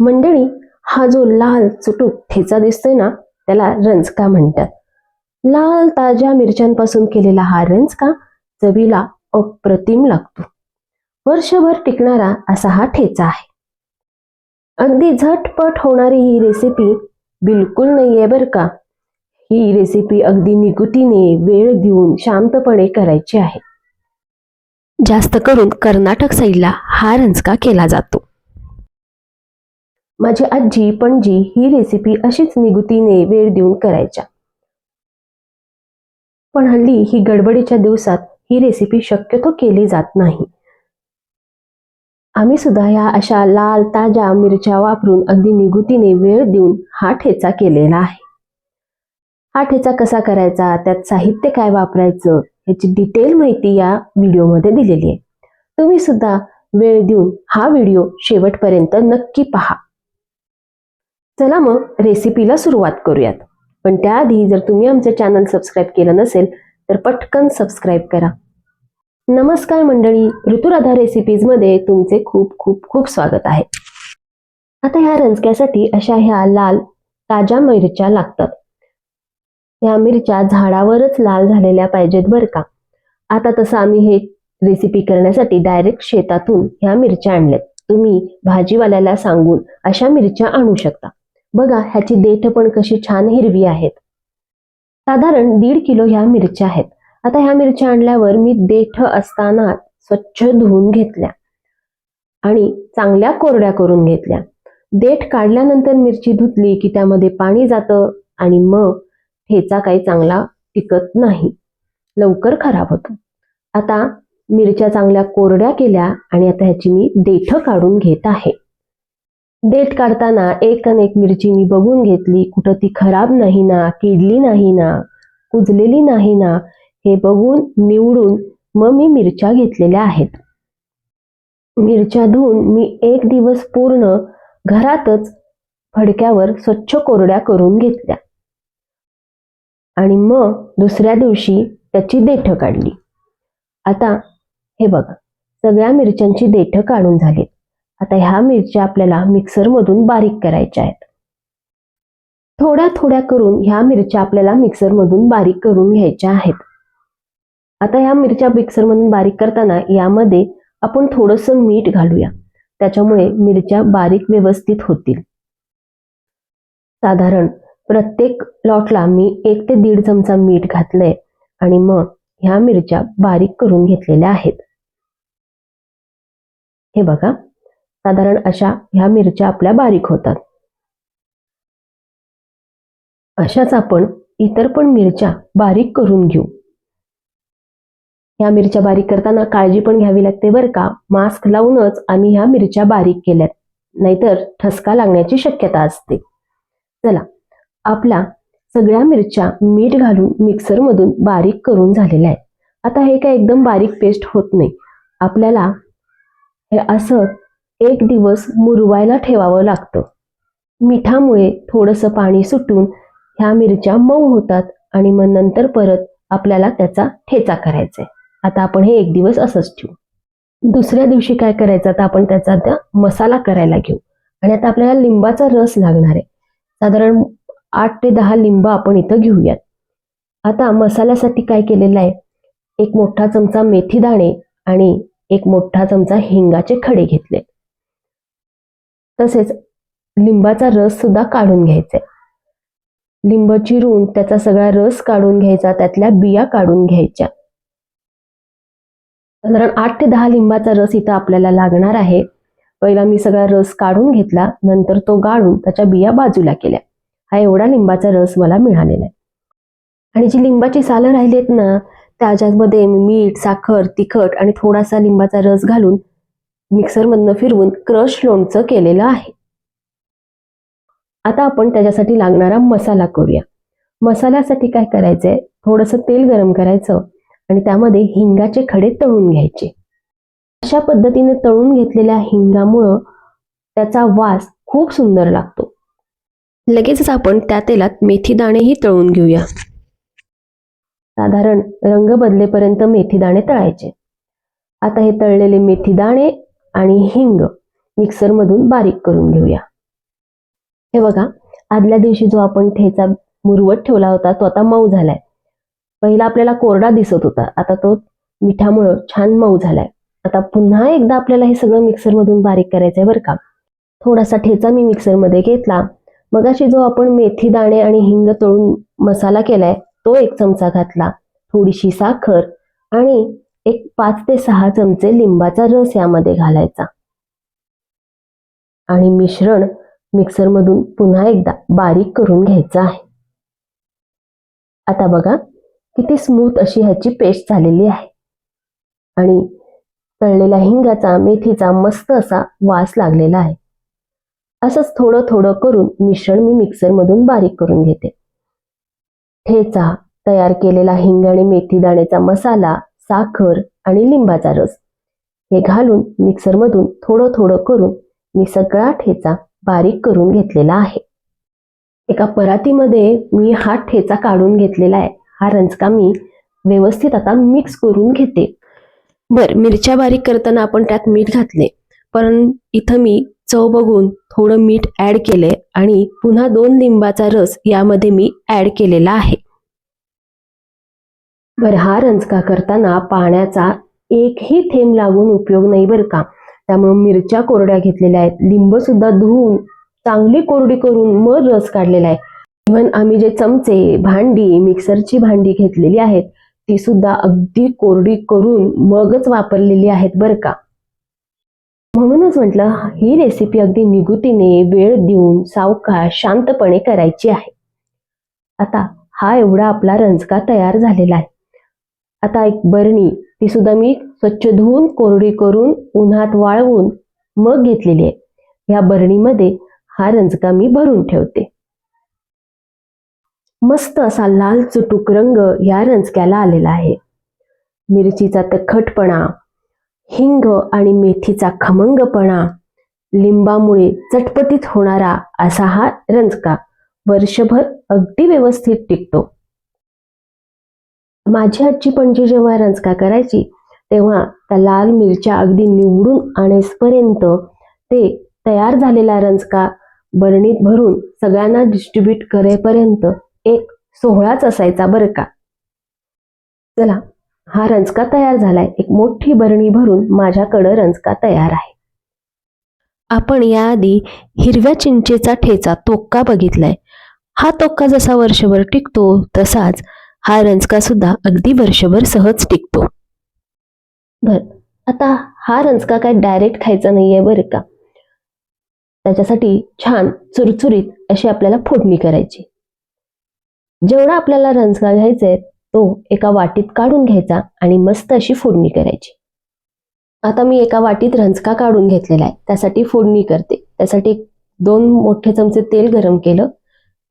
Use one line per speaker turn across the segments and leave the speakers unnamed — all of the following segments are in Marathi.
मंडळी हा जो लाल चुटूक ठेचा दिसतोय ना त्याला रंजका म्हणतात. लाल ताज्या मिरच्यांपासून केलेला हा रंजका चवीला अप्रतिम लागतो. वर्षभर टिकणारा असा हा ठेचा आहे. अगदी झटपट होणारी ही रेसिपी बिलकुल नाहीये बरं का. ही रेसिपी अगदी निगुतीने वेळ देऊन शांतपणे करायची आहे. जास्त करून कर्नाटक साईडला हा रंजका केला जातो. माझी आजी पणजी ही रेसिपी अशीच निगुतीने वेळ देऊन करायच्या. पण हल्ली ही गडबडीच्या दिवसात ही रेसिपी शक्यतो केली जात नाही. आम्ही सुद्धा या अशा लाल ताज्या मिरच्या वापरून अगदी निगुतीने वेळ देऊन हा ठेचा केलेला आहे. हा ठेचा कसा करायचा त्यात साहित्य काय वापरायचं याची डिटेल माहिती या व्हिडिओमध्ये दिलेली आहे. तुम्ही सुद्धा वेळ देऊन हा व्हिडिओ शेवटपर्यंत नक्की पहा. चला मग रेसिपीला सुरुवात करूयात. पण त्याआधी जर तुम्ही आमचं चॅनल सबस्क्राईब केलं नसेल तर पटकन सबस्क्राईब करा. नमस्कार मंडळी ऋतुराधा रेसिपीजमध्ये तुमचे खूप खूप खूप स्वागत आहे. आता ह्या रंजक्यासाठी अशा ह्या लाल ताज्या मिरच्या लागतात. ह्या मिरच्या झाडावरच लाल झालेल्या पाहिजेत बरं का. आता तसं आम्ही हे रेसिपी करण्यासाठी डायरेक्ट शेतातून ह्या मिरच्या आणल्यात. तुम्ही भाजीवाल्याला सांगून अशा मिरच्या आणू शकता. बघा ह्याची देठ पण कशी छान हिरवी आहेत. साधारण दीड किलो ह्या मिरच्या आहेत. आता ह्या मिरच्या आणल्यावर मी देठ असताना स्वच्छ धुवून घेतल्या आणि चांगल्या कोरड्या करून घेतल्या. देठ काढल्यानंतर मिरची धुतली की त्यामध्ये पाणी जातं आणि मग ठेचा काही चांगला टिकत नाही. लवकर खराब होतो. आता मिरच्या चांगल्या कोरड्या केल्या आणि आता ह्याची मी देठ काढून घेत आहे. देठ काढताना एक अन एक मिरची मी बघून घेतली कुठं ती खराब नाही ना किडली नाही ना कुजलेली नाही ना हे बघून निवडून मग मी मिरच्या घेतलेल्या आहेत. मिरच्या धुवून मी एक दिवस पूर्ण घरातच फडक्यावर स्वच्छ कोरड्या करून घेतल्या. आणि मग दुसऱ्या दिवशी त्याची देठ काढली. आता हे बघा सगळ्या मिरच्यांची देठ काढून झाली आता ह्या मिरच्या आपल्याला मिक्सरमधून बारीक करायच्या आहेत. थोड्या थोड्या करून ह्या मिरच्या आपल्याला मिक्सरमधून बारीक करून घ्यायच्या आहेत. आता ह्या मिरच्या मिक्सरमधून बारीक करताना यामध्ये आपण थोडंसं मीठ घालूया. त्याच्यामुळे मिरच्या बारीक व्यवस्थित होतील. साधारण प्रत्येक लॉटला मी एक ते दीड चमचा मीठ घातलंय आणि मग ह्या मिरच्या बारीक करून घेतलेल्या आहेत. हे बघा. साधारण अशा ह्या मिरच्या आपल्या बारीक होतात. अशाच आपण इतर पण मिरच्या बारीक करून घेऊ. ह्या मिरच्या बारीक करताना काळजी पण घ्यावी लागते बरं का? मास्क लावूनच आम्ही ह्या मिरच्या बारीक केल्यात. नाहीतर ठसका लागण्याची शक्यता असते. चला आपला सगळ्या मिरच्या मीठ घालून मिक्सरमधून बारीक करून झालेल्या आहेत. आता हे काय एकदम बारीक पेस्ट होत नाही. आपल्याला हे असं एक दिवस मुरवायला ठेवावं लागतं. मिठामुळे थोडंसं पाणी सुटून ह्या मिरच्या मऊ होतात आणि मग नंतर परत आपल्याला त्याचा ठेचा करायचा आहे. आता आपण हे एक दिवस असंच ठेवू. दुसऱ्या दिवशी काय करायचं? आता आपण त्याचा आता मसाला करायला घेऊ. आणि आता आपल्याला लिंबाचा रस लागणार आहे. साधारण आठ ते दहा लिंब आपण इथं घेऊयात. आता मसाल्यासाठी काय केलेलं आहे? एक मोठा चमचा मेथी दाणे आणि एक मोठा चमचा हिंगाचे खडे घेतले तसेच लिंबाचा रस सुद्धा काढून घ्यायचा. लिंब चिरून त्याचा सगळा रस काढून घ्यायचा त्यातल्या बिया काढून घ्यायच्या. साधारण आठ ते दहा लिंबाचा रस इथं आपल्याला लागणार आहे. पहिला मी सगळा रस काढून घेतला नंतर तो गाळून त्याच्या बिया बाजूला केल्या. हा एवढा लिंबाचा रस मला मिळालेला आहे. आणि जी लिंबाची सालं राहिली आहेत ना त्याच्यामध्ये मीठ साखर तिखट आणि थोडासा लिंबाचा रस घालून मिक्सरमधनं फिरवून क्रश लोणचं केलेलं आहे. आता आपण त्याच्यासाठी लागणारा मसाला करूया. मसाल्यासाठी काय करायचंय? थोडंसं तेल गरम करायचं आणि त्यामध्ये हिंगाचे खडे तळून घ्यायचे. अशा पद्धतीने तळून घेतलेल्या हिंगामुळं त्याचा वास खूप सुंदर लागतो. लगेचच आपण त्या तेलात मेथी दाणेही तळून घेऊया. साधारण रंग बदलेपर्यंत मेथी दाणे तळायचे. आता हे तळलेले मेथी दाणे आणि हिंग मिक्सरमधून बारीक करून घेऊया. हे बघा आदल्या दिवशी जो आपण ठेचा मुरवत ठेवला होता तो आता मऊ झालाय. पहिला आपल्याला कोरडा दिसत होता आता तो मिठामुळं छान मऊ झालाय. आता पुन्हा एकदा आपल्याला हे सगळं मिक्सरमधून बारीक करायचंय बरं का. थोडासा ठेचा मी मिक्सरमध्ये घेतला. मगाशी जो आपण मेथी दाणे आणि हिंग तळून मसाला केलाय तो एक चमचा घातला. थोडीशी साखर आणि एक पाच ते सहा चमचे लिंबाचा रस यामध्ये घालायचा. आणि मिश्रण मिक्सरमधून पुन्हा एकदा बारीक करून घ्यायचं आहे. आता बघा किती स्मूथ अशी ह्याची पेस्ट झालेली आहे. आणि तळलेल्या हिंगाचा मेथीचा मस्त असा वास लागलेला आहे. असंच थोडं थोडं करून मिश्रण मी मिक्सरमधून बारीक करून घेते. ठेचा तयार केलेला हिंग आणि मेथी दाण्याचा मसाला साखर आणि लिंबाचा रस. हे घालून मिक्सरमधून थोडं थोडं करून मी सगळा ठेचा बारीक करून घेतलेला आहे. एका परातीमध्ये मी हा ठेचा काढून घेतलेला आहे. हा रंजका मी व्यवस्थित आता मिक्स करून घेते. बर मिरच्या बारीक करताना आपण त्यात मीठ घातले. पण इथं मी चव बघून थोडं मीठ ऍड केले आणि पुन्हा दोन लिंबाचा रस यामध्ये मी ऍड केलेला आहे. बर हा रंजका करताना पाण्याचा एकही थेंब लागून उपयोग नाही बरं का? त्यामुळे मिरच्या कोरड्या घेतलेल्या आहेत. लिंब सुद्धा धुवून चांगली कोरडी करून मग रस काढलेला आहे. इव्हन आम्ही जे चमचे भांडी मिक्सरची भांडी घेतलेली आहेत ती सुद्धा अगदी कोरडी करून मगच वापरलेली आहेत बरं का? म्हणूनच म्हटलं ही रेसिपी अगदी निगुतीने वेळ देऊन सावकाश शांतपणे करायची आहे. आता हा एवढा आपला रंजका तयार झालेला आहे. आता एक बरणी ती सुद्धा मी स्वच्छ धुवून कोरडी करून उन्हात वाळवून मग घेतलेली आहे. या बरणीमध्ये हा रंजका मी भरून ठेवते. मस्त असा लाल चुटूक रंग या रंजक्याला आलेला आहे. मिरचीचा तखटपणा हिंग आणि मेथीचा खमंगपणा लिंबामुळे चटपटीत होणारा असा हा रंजका वर्षभर अगदी व्यवस्थित टिकतो. माझी आजी पणजी जेव्हा रंजका करायची तेव्हा त्या लाल मिरच्या अगदी निवडून आणेसपर्यंत ते तयार झालेला रंजका बरणीत भरून सगळ्यांना डिस्ट्रीब्यूट करेपर्यंत एक सोहळाच असायचा बरं का. चला हा रंजका तयार झालाय. एक मोठी बरणी भरून माझ्याकडं रंजका तयार आहे. आपण याआधी हिरव्या चिंचेचा ठेचा तोक्का बघितलाय. हा तोक्का जसा वर्षभर टिकतो तसाच हा रंजका सुद्धा अगदी वर्षभर सहज टिकतो. बर आता हा रंजका काय डायरेक्ट खायचा नाहीये बरं का? त्याच्यासाठी छान चुरचुरीत अशी आपल्याला फोडणी करायची. जेवढा आपल्याला रंजका घ्यायचा तो एका वाटीत काढून घ्यायचा आणि मस्त अशी फोडणी करायची. आता मी एका वाटीत रंजका काढून घेतलेला आहे त्यासाठी फोडणी करते. त्यासाठी दोन मोठे चमचे तेल गरम केलं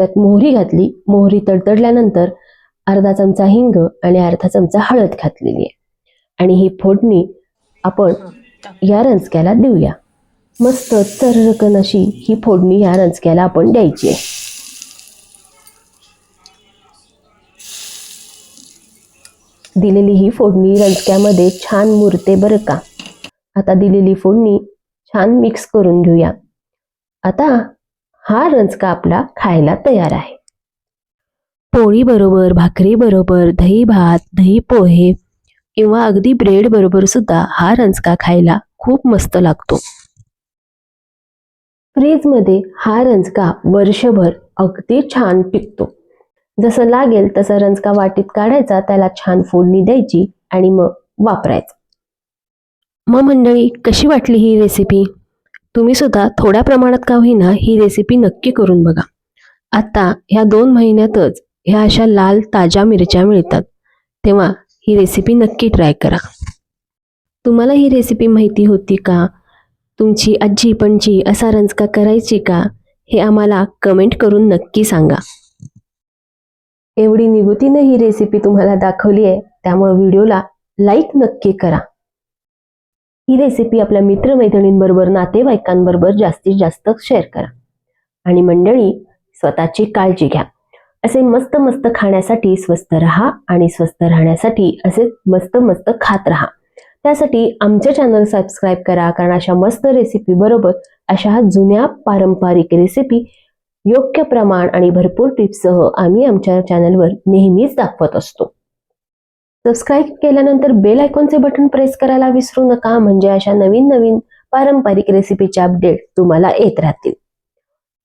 त्यात मोहरी घातली मोहरी तडतडल्यानंतर अर्धा चमचा हिंग आणि अर्धा चमचा हळद घातलेली आहे. आणि ही फोडणी आपण या रंजक्याला देऊया. मस्त चरकन अशी ही फोडणी या रंजक्याला आपण द्यायची आहे. दिलेली ही फोडणी रंजक्यामध्ये छान मुरते बरं का? आता दिलेली फोडणी छान मिक्स करून घेऊया. आता हा रंजका आपला खायला तयार आहे. पोळी बरोबर भाकरी बरोबर दही भात दही पोहे किंवा अगदी ब्रेड बरोबर सुद्धा हा रंजका खायला खूप मस्त लागतो. फ्रीजमध्ये हा रंजका वर्षभर अगदी छान टिकतो जसं लागेल तसं रंजका वाटीत काढायचा त्याला छान फोडणी द्यायची आणि मग वापरायचं. मग मंडळी कशी वाटली ही रेसिपी तुम्ही सुद्धा थोड्या प्रमाणात का होईना ही रेसिपी नक्की करून बघा. आता ह्या दोन महिन्यातच ह्या अशा लाल ताज्या मिरच्या मिळतात. तेव्हा ही रेसिपी नक्की ट्राय करा. तुम्हाला ही रेसिपी माहिती होती का? तुमची आजी पणजी असा रंजका करायची का? हे आम्हाला कमेंट करून नक्की सांगा. एवढी निगुतीनं ही रेसिपी तुम्हाला दाखवली आहे त्यामुळे व्हिडिओला लाईक नक्की करा. ही रेसिपी आपल्या मित्रमैत्रिणींबरोबर नातेवाईकांबरोबर जास्तीत जास्त शेअर करा. आणि मंडळी स्वतःची काळजी घ्या. असे मस्त मस्त खाण्यासाठी स्वस्त राहा आणि स्वस्त राहण्यासाठी असे मस्त मस्त खात राहा. त्यासाठी आमचे चॅनल सबस्क्राईब करा कारण अशा मस्त रेसिपी बरोबर अशा जुन्या पारंपरिक रेसिपी योग्य प्रमाण आणि भरपूर टिप्ससह आम्ही आमच्या चॅनलवर नेहमीच दाखवत असतो. सबस्क्राईब केल्यानंतर बेल आयकॉनचे बटन प्रेस करायला विसरू नका. म्हणजे अशा नवीन नवीन पारंपरिक रेसिपीचे अपडेट तुम्हाला येत राहतील.